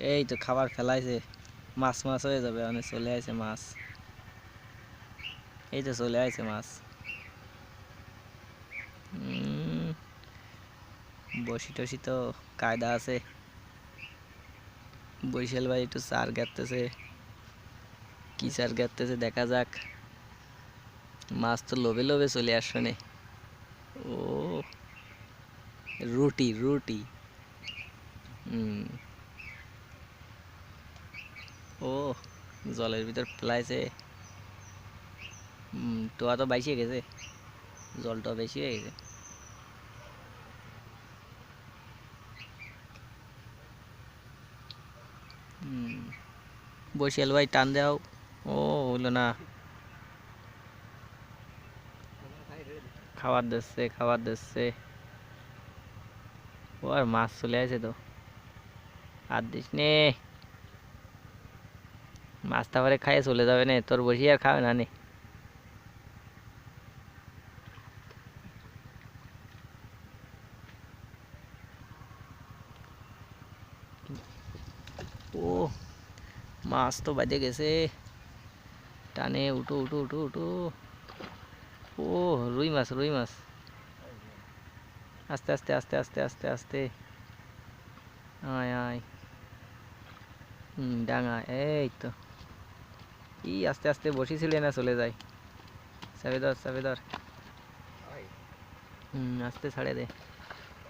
এই তো খাবার ফেলাইছে। মাছ মাছ হয়ে যাবে অনেক চলে আসে মাছ। এই তো চলে আসে মাছ। বসি টসি তো কায়দা আছে। বরিশাল ভাই একটু চার গাঁততেছে কি চার গাঁততেছে দেখা যাক। মাছ তো লোভে লোভে চলে আসবে ও, রুটি রুটি। হুম ও জলের ভিতর ফেলাইছে। টোয়া তো বাইসে গেছে। জলটা বেশি হয়ে গেছে। বসিয়াল ভাই টান দাও। ও, হইল না। খাবার দিচ্ছে খাবার দিচ্ছে। ও, আর মাছ চলে আসে তো। আর দিস নে। মাছ তারপরে খাইয়ে চলে যাবে না, তোর বসি আর খাবে না নে। ও, মাছ তো বাজে গেছে। টানে উঠো উঠো উঠো উঠো। ও, রুই মাছ রুই মাছ। আস্তে আস্তে আস্তে আস্তে আস্তে আস্তে। আয় আয়। ডাঙা, এই তো। ই আস্তে আস্তে বসেছিলে না চলে যায় চাবি ধর চাবি ধর হুম আস্তে ছাড়ে দে।